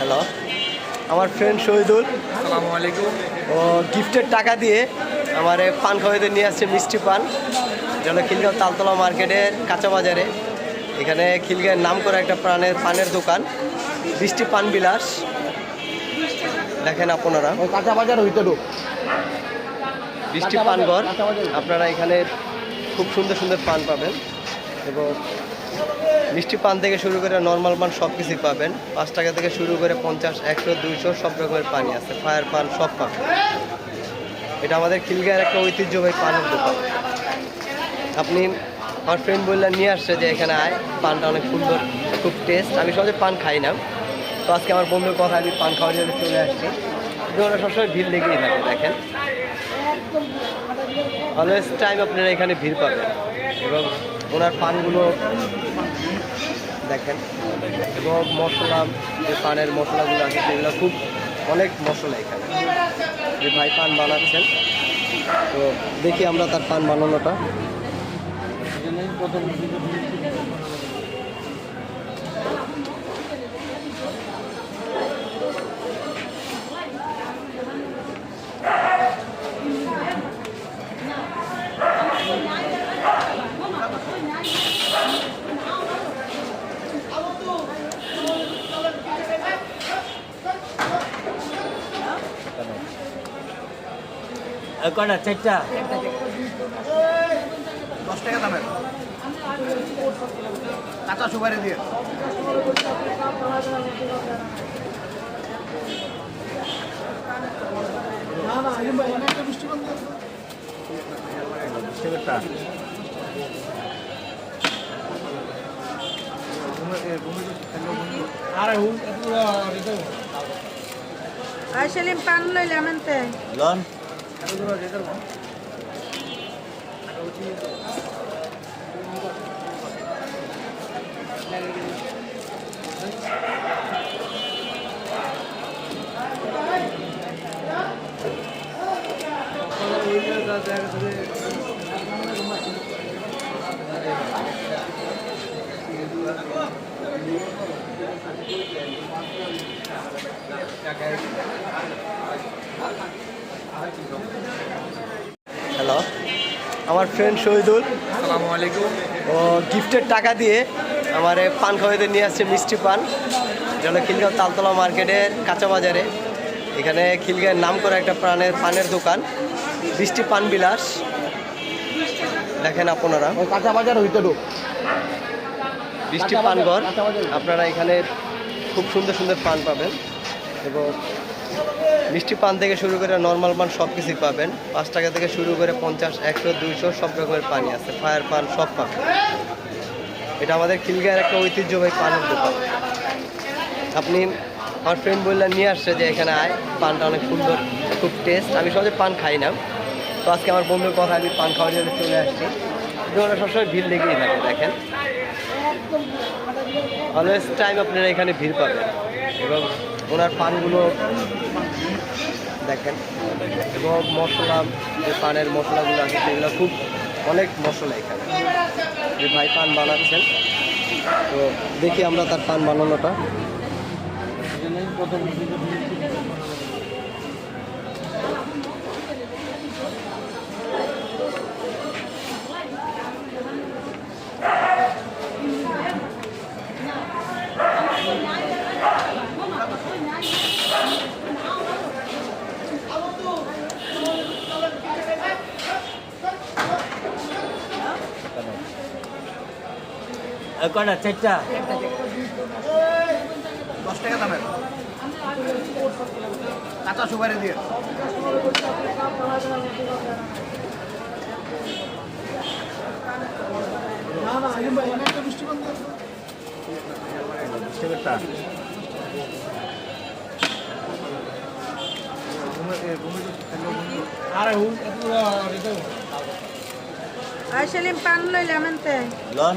Hello আমার friend Shahidul. আসসালামু আলাইকুম। ও গিফটের টাকা দিয়ে আমার পান খাওয়াইতে নিয়ে আসছে মিষ্টি পান। যেন খিলগাঁও তালতলা মার্কেটের কাঁচা বাজারে। এখানে খিলগাঁয়ের নাম করা একটা প্রাণের পানের দোকান। বৃষ্টি পান বিলাস। দেখেন আপনারা। ওই কাঁচা বাজার হইতে ঢুক। বৃষ্টি পানঘর আপনারা এখানে খুব সুন্দর সুন্দর পান পাবেন। এবং মিষ্টি পান থেকে শুরু করে নর্মাল পান সব কিছুই পাবেন। পাঁচ টাকা থেকে শুরু করে পঞ্চাশ, একশো, দুইশো, সব রকমের পানি আছে। ফায়ার পান, সব পাবেন এটা আমাদের খিলগাঁয়ের একটা ঐতিহ্যবাহী পানের দোকান। আপনি আমার ফ্রেন্ড বললেন নিয়ে আসছে যে এখানে আয়। পানটা অনেক সুন্দর, খুব টেস্ট আমি সহজে পান খাই না। তো আজকে আমার বন্ধুর কথা, আমি পান খাওয়ার জন্য চলে আসছি। ওরা সবসময় ভিড় লেগেই থাকে, দেখেন। অলওয়েজ টাইম আপনারা এখানে ভিড় পাবেন। এবং ওনার পানগুলো দেখেন। এবং মশলা, যে পানের মশলাগুলো আছে, সেগুলো খুব অনেক মশলা এখানে। যে ভাই পান বানাচ্ছেন, তো দেখি আমরা তার পান বানানোটা। কয়টা? চারটা? দশ টাকা দামের। কাঁচা সুপারি দিয়ে। Ay, Selim, pan লইলাম এনতে। লন? হ্যালো আমার ফ্রেন্ড শহীদুল। আসসালামু আলাইকুম। ও গিফটের টাকা দিয়ে আমার পান খাওয়াইতে নিয়ে আসছে মিষ্টি পান। যেন খিলগাঁও তালতলা মার্কেটের কাঁচা বাজারে এখানে খিলগাঁয়ের নাম করা একটা প্রাণের পানের দোকান মিষ্টি পান বিলাস। দেখেন আপনারা। ওই কাঁচা বাজার হইতে বৃষ্টি পানঘর আপনারা এখানে খুব সুন্দর সুন্দর পান পাবেন। এবং মিষ্টি পান থেকে শুরু করে নর্মাল পান সব কিছুই পাবেন। পাঁচ টাকা থেকে শুরু করে পঞ্চাশ, একশো, দুইশো, সব রকমের পানি আছে। ফায়ার পান সব পাবেন। এটা আমাদের খিলগাঁয়ের একটা ঐতিহ্যবাহী পানের দোকান। আপনি আমার ফ্রেন্ড বললেন নিয়ে আসছে যে এখানে আয়, পানটা অনেক সুন্দর, খুব টেস্ট আমি সহজে পান খাই না। তো আজকে আমার বন্ধুর কথা আমি পান খাওয়ার জন্য চলে আসছি। ওরা সবসময় ভিড় লেগেই থাকে, দেখেন। অলওয়েজ টাইম আপনারা এখানে ভিড় পাবেন। এবং ওনার পানগুলো দেখেন। এবং মশলা, যে পানের মশলাগুলো আছে, সেগুলো খুব অনেক মশলা এখানে। যে ভাই পান বানাচ্ছেন, তো দেখি আমরা তার পান বানানোটা। কয়টা? চারটা? দশ টাকা দামের। কাঁচা সুপারি দিয়ে। Ay, Selim, pan লইলাম এনতে লন।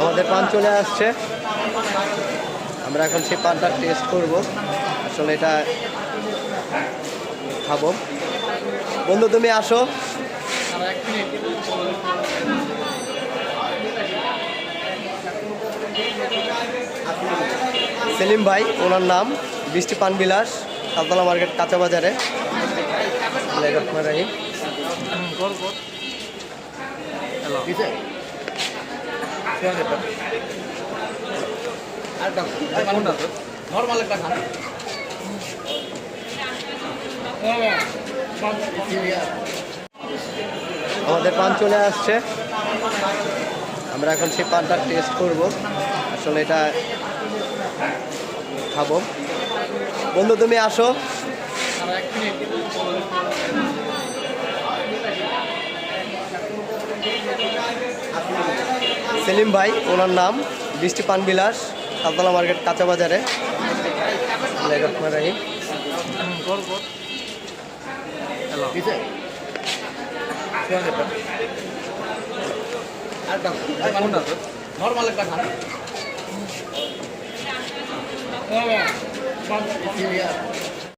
আমাদের পান চলে আসছে। আমরা এখন সেই পানটা টেস্ট করব। আসলে এটা খাব। বন্ধু, তুমি আসো। সেলিম ভাই, ওনার নাম বৃষ্টি পান বিলাস, সালতলা মার্কেট কাঁচা বাজারে আমাদের পান চলে আসছে। আমরা এখন সেই পানটা টেস্ট করব। আসলে এটা খাব। বন্ধু, তুমি আসো। সেলিম ভাই ওনার নাম। বৃষ্টি পান বিলাস সালতলা মার্কেট কাঁচা বাজারে। খান